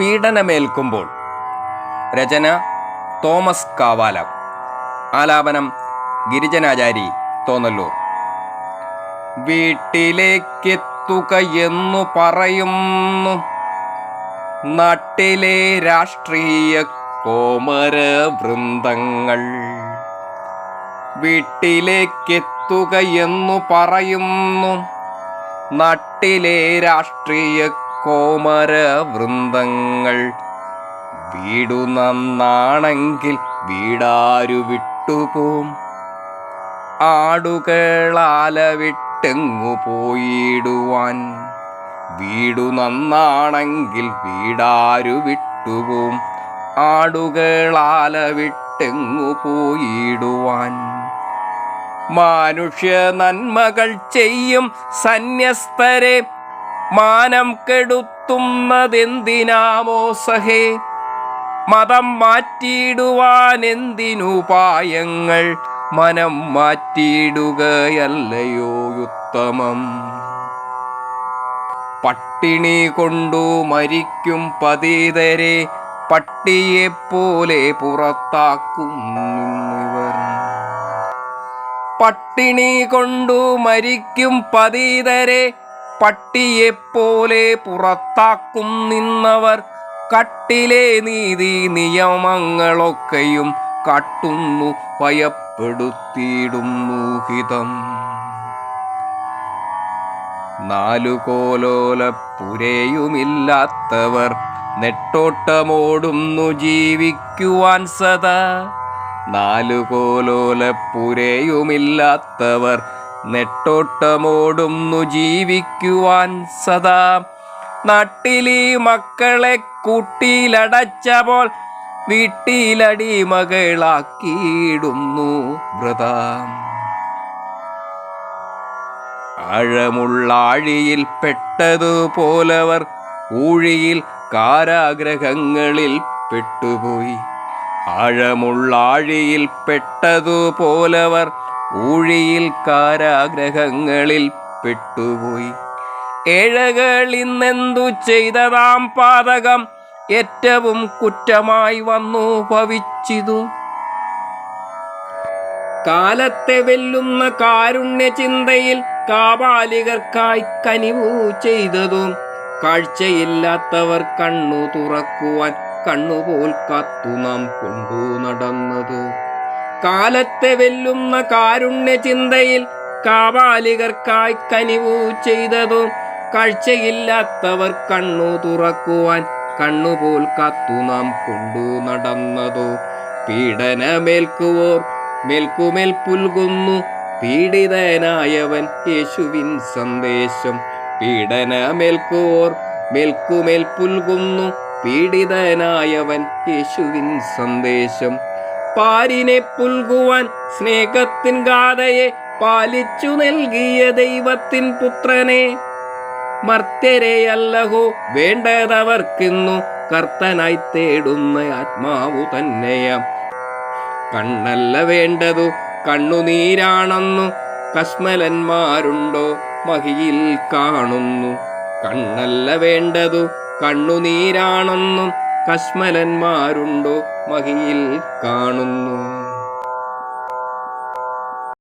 പീഡനമേൽക്കുമ്പോൾ. രചന Thomas Kaavaalaa. ആലാപനം ഗിരിജനാചാരി തോന്നല്ലൂർ. വീട്ടിലേക്കെത്തുക എന്നു പറയുന്നു. നാട്ടിലെ രാഷ്ട്രീയ കോമര വൃന്ദങ്ങൾ വീട്ടിലേക്കെത്തുക എന്നു പറയുന്നു. നാട്ടിലെ രാഷ്ട്രീയ കോമര വൃന്ദങ്ങൾ. വീടു നന്നാണെങ്കിൽ വീടാരു വിട്ടുപോം. ആടുകളാലവിട്ടെങ്ങു പോയിടുവാൻ. വീടു നന്നാണെങ്കിൽ വീടാരു വിട്ടുപോം. ആടുകളാലവിട്ടെങ്ങു പോയിടുവാൻ. മാനുഷ്യ നന്മകൾ ചെയ്യും സന്യസ്തരെ മാനം കെടുത്തുന്നതെന്തിനാമോ സഹേ? മതം മാറ്റിയിടുവാൻ എന്തിനുപായങ്ങൾ മനം മാറ്റിയിടുകയല്ലയോ ഉത്തമം? പട്ടിണി കൊണ്ടു മരിക്കും പതിതരെ പട്ടിയെപ്പോലെ പുറത്താക്കുന്നിവർ. പട്ടിണി കൊണ്ടു മരിക്കും പതിതരെ പട്ടിയെപ്പോലെ പുറത്താക്കും നിന്നവർ. കട്ടിലെ നീതി നിയമങ്ങളൊക്കെയും കട്ടുന്നു ഭയപ്പെടുത്തിയിടും മോഹിതം. നാലുകോലോല പുരയുമില്ലാത്തവർ നെട്ടോട്ടമോടുന്നു ജീവിക്കുവാൻ സദാ. നാലുകോലോല പുരയുമില്ലാത്തവർ നെട്ടോട്ടമോടുന്നു ജീവിക്കുവാൻ സദാ. നാട്ടിലീ മക്കളെ കൂട്ടിയിലടച്ചപ്പോൾ വീട്ടിലടിമകളാക്കിയിടുന്നു വ്രതാം ആഴമുള്ളാഴിയിൽ പെട്ടതുപോലവർ ഊഴിയിൽ കാരാഗ്രഹങ്ങളിൽ പെട്ടുപോയി. ആഴമുള്ള ആഴിയിൽ പെട്ടതുപോലവർ ഊഴിയിൽ കാരാഗ്രഹങ്ങളിൽ പെട്ടുപോയി. ഏഴകൾ ഇന്നെന്തു ചെയ്തതാം പാതകം ഏറ്റവും കുറ്റമായി വന്നു ഭവിച്ചിതു. കാലത്തെ വെല്ലുന്ന കാരുണ്യ ചിന്തയിൽ കാപാലികർക്കായി കനിവു ചെയ്തതും. കാഴ്ചയില്ലാത്തവർ കണ്ണു തുറക്കുവാൻ കണ്ണുപോൽ കാത്തു നാം കൊണ്ടു നടന്നതു. കാലത്തെ വെല്ലുന്ന കാരുണ്യ ചിന്തയിൽ കാവാലികർക്കായി കനിവു ചെയ്തതും കാഴ്ചയില്ലാത്തവർ കണ്ണു തുറക്കുവാൻ കണ്ണുപോൽ കത്തു നാം കൊണ്ടു നടന്നതോ. പീഡനമേൽക്കുവോർ മേൽക്കുമേൽ പുൽകുന്നു. പീഡിതനായവൻ യേശുവിൻ സന്ദേശം. പീഡനമേൽക്കുവോർ മേൽക്കുമേൽ പുൽകുന്നു. പീഡിതനായവൻ യേശുവിൻ സന്ദേശം. പാരിനെ പുൽകുവാൻ സ്നേഹത്തിൻ ഗാഥയെ പാലിച്ചു നൽകിയ ദൈവത്തിൻ പുത്രനെ. മർത്യരെയല്ലഹോ വേണ്ടതവർക്കിന്നു കർത്തനായി തേടുന്ന ആത്മാവു തന്നെയാം. കണ്ണല്ല വേണ്ടതു കണ്ണുനീരാണെന്നു കസ്മലന്മാരുണ്ടോ മഹിയിൽ കാണുന്നു. കണ്ണല്ല വേണ്ടതു കണ്ണുനീരാണെന്നും കശ്മലന്മാരുണ്ടോ മഹിയിൽ കാണുന്നു.